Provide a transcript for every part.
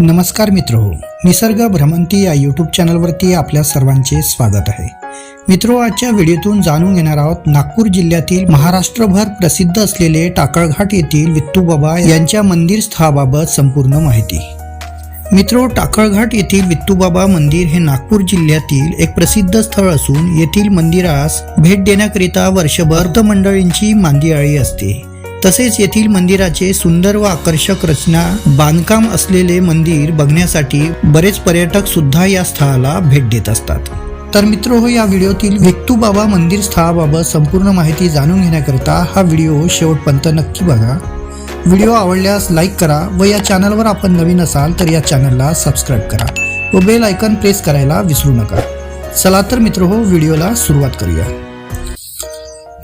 नमस्कार मित्र हो निसर्ग भ्रमंती या यूट्यूब चॅनलवरती आपल्या सर्वांचे स्वागत आहे. मित्रो आजच्या व्हिडिओतून जाणून घेणार आहोत नागपूर जिल्ह्यातील महाराष्ट्रभर प्रसिद्ध असलेले टाकळघाट येथील वित्तूबाबा यांच्या मंदिर स्थळाबाबत संपूर्ण माहिती. मित्रो टाकळघाट येथील वित्तूबाबा मंदिर हे नागपूर जिल्ह्यातील एक प्रसिद्ध स्थळ असून येथील मंदिरास भेट देण्याकरिता वर्षभर मंडळींची मांदियाळी असते. तसेच येथील मंदिराचे सुंदर व आकर्षक रचना बांधकाम असलेले मंदिर बघण्यासाठी बरेच पर्यटक सुद्धा या स्थळाला भेट देत असतात. तर मित्र हो या व्हिडिओतील विक्तूबाबा मंदिर स्थळाबाबत संपूर्ण माहिती जाणून घेण्याकरिता हा व्हिडिओ शेवटपर्यंत नक्की बघा. व्हिडिओ आवडल्यास लाईक करा व या चॅनलवर आपण नवीन असाल तर या चॅनलला सबस्क्राईब करा व बेल आयकॉन प्रेस करायला विसरू नका. चला तर मित्र हो व्हिडिओला सुरुवात करूया.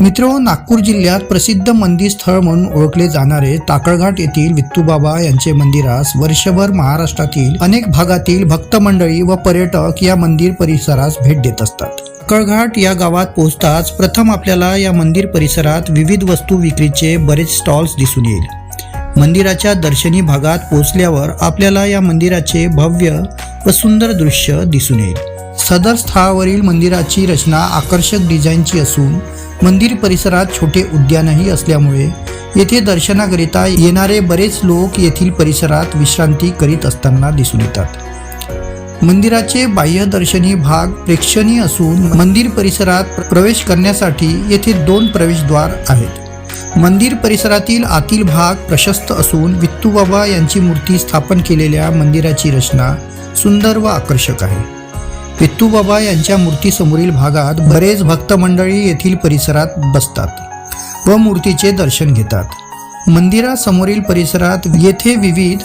मित्र नागपूर जिल्ह्यात प्रसिद्ध मंदिर स्थळ म्हणून ओळखले जाणारे ताकळघाट येथील वित्तूबाबा यांचे मंदिरास वर्षभर महाराष्ट्रातील अनेक भागातील भक्त मंडळी व पर्यटक या मंदिर परिसरास भेट देत असतात. कळघाट या गावात पोहोचताच प्रथम आपल्याला या मंदिर परिसरात विविध वस्तू विक्रीचे बरेच स्टॉल्स दिसून येईल. मंदिराच्या दर्शनी भागात पोहोचल्यावर आपल्याला या मंदिराचे भव्य व सुंदर दृश्य दिसून येईल. सदर स्थळावरील मंदिराची रचना आकर्षक डिझाईनची असून मंदिर परिसरात छोटे उद्यानही असल्यामुळे येथे दर्शनाकरिता येणारे बरेच लोक येथील परिसरात विश्रांती करीत असताना दिसून येतात. मंदिराचे बाह्यदर्शनी भाग प्रेक्षणीय असून मंदिर परिसरात प्रवेश करण्यासाठी येथे दोन प्रवेशद्वार आहेत. मंदिर परिसरातील आतील भाग प्रशस्त असून वित्तूबाबा यांची मूर्ती स्थापन केलेल्या मंदिराची रचना सुंदर व आकर्षक आहे. वित्तूबाबा यांच्या मूर्तीसमोरील भागात बरेच भक्त मंडळी येथील परिसरात बसतात व मूर्तीचे दर्शन घेतात. मंदिरासमोरील परिसरात येथे विविध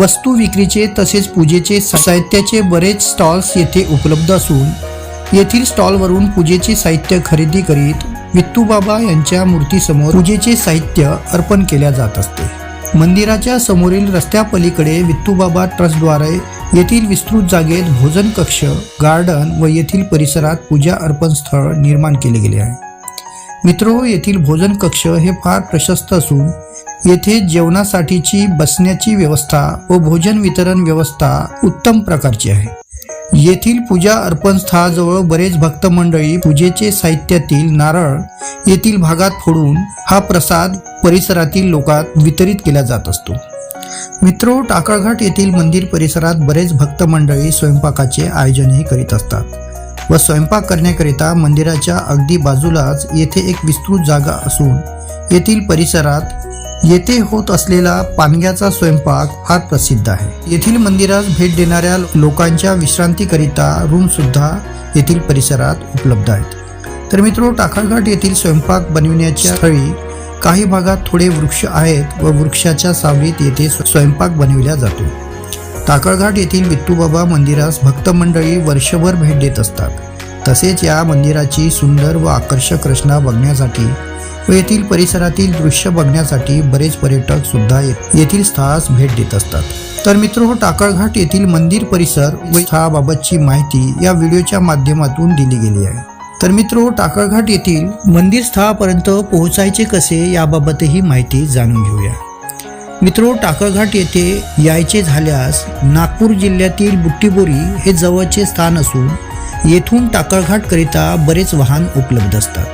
वस्तू विक्रीचे तसेच पूजेचे साहित्याचे बरेच स्टॉल्स येथे उपलब्ध असून येथील स्टॉलवरून पूजेचे साहित्य खरेदी करीत वित्तूबाबा यांच्या मूर्तीसमोर पूजेचे साहित्य अर्पण केल्या जात असते. मंदिराच्या समोरील रस्त्यापलीकडे वित्तूबाबा ट्रस्टद्वारे येथील विस्तृत जागेत भोजन कक्ष गार्डन व येथील परिसरात पूजा अर्पण स्थळ निर्माण केले गेले आहे. मित्रो येथील भोजन कक्ष हे फार प्रशस्त असून येथे जेवणासाठीची बसण्याची व्यवस्था व भोजन वितरण व्यवस्था उत्तम प्रकारची आहे. येथील पूजा अर्पण स्थळाजवळ बरेच भक्त मंडळी पूजेचे साहित्यातील नारळ येथील भागात फोडून हा प्रसाद परिसरातील लोकात वितरित केला जात असतो. मित्रो टाकळघाट येथील मंदिर परिसरात बरेच भक्त मंडळी स्वयंपाकाचे आयोजनही करीत असतात व स्वयंपाक करण्याकरिता मंदिराच्या अगदी बाजूलाच येथे एक विस्तृत जागा असून येथील परिसरात येथे होत असलेला पानग्याचा स्वयंपाक फार प्रसिद्ध आहे. येथील मंदिरास भेट देणाऱ्या लोकांच्या विश्रांतीकरिता रूम सुद्धा येथील परिसरात उपलब्ध आहेत. तर मित्रो टाकळघाट येथील स्वयंपाक बनविण्याच्या स्थळी काही भागात थोडे वृक्ष आहेत व वृक्षाच्या सावलीत येथे स्वयंपाक बनविला जातो. टाकळघाट येथील वित्तूबाबा मंदिरास भक्त मंडळी वर्षभर भेट देत असतात. तसेच या मंदिराची सुंदर व आकर्षक रचना बघण्यासाठी व येथील परिसरातील दृश्य बघण्यासाठी बरेच पर्यटक सुद्धा ये- येथील स्थळास भेट देत असतात. तर मित्र हो टाकळघाट येथील मंदिर परिसर व स्थळाबाबतची माहिती या व्हिडिओच्या माध्यमातून दिली गेली आहे. तर मित्र टाकळघाट येथील मंदिर स्थळापर्यंत पोहोचायचे कसे याबाबतही माहिती जाणून घेऊया. मित्रो टाकळघाट येथे यायचे झाल्यास नागपूर जिल्ह्यातील बुट्टीबोरी हे जवळचे स्थान असून येथून टाकळघाटकरिता बरेच वाहन उपलब्ध असतात.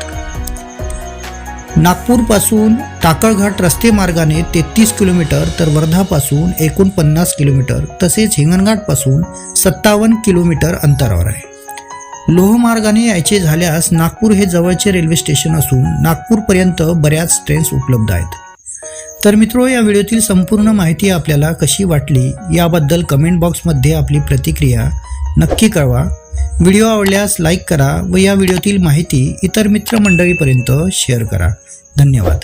नागपूरपासून टाकळघाट रस्ते मार्गाने तेहतीस किलोमीटर तर वर्धापासून एकोणपन्नास किलोमीटर तसेच हिंगणघाटपासून सत्तावन्न किलोमीटर अंतरावर आहे. लोहमार्गाने यायचे झाल्यास नागपूर हे जवळचे रेल्वे स्टेशन असून नागपूरपर्यंत बऱ्याच ट्रेन्स उपलब्ध आहेत. तर मित्रो या व्हिडिओतील संपूर्ण माहिती आपल्याला कशी वाटली याबद्दल कमेंट बॉक्समध्ये आपली प्रतिक्रिया नक्की कळवा. व्हिडिओ आवडल्यास लाईक करा व या व्हिडिओतील माहिती इतर मित्रमंडळीपर्यंत शेअर करा. धन्यवाद.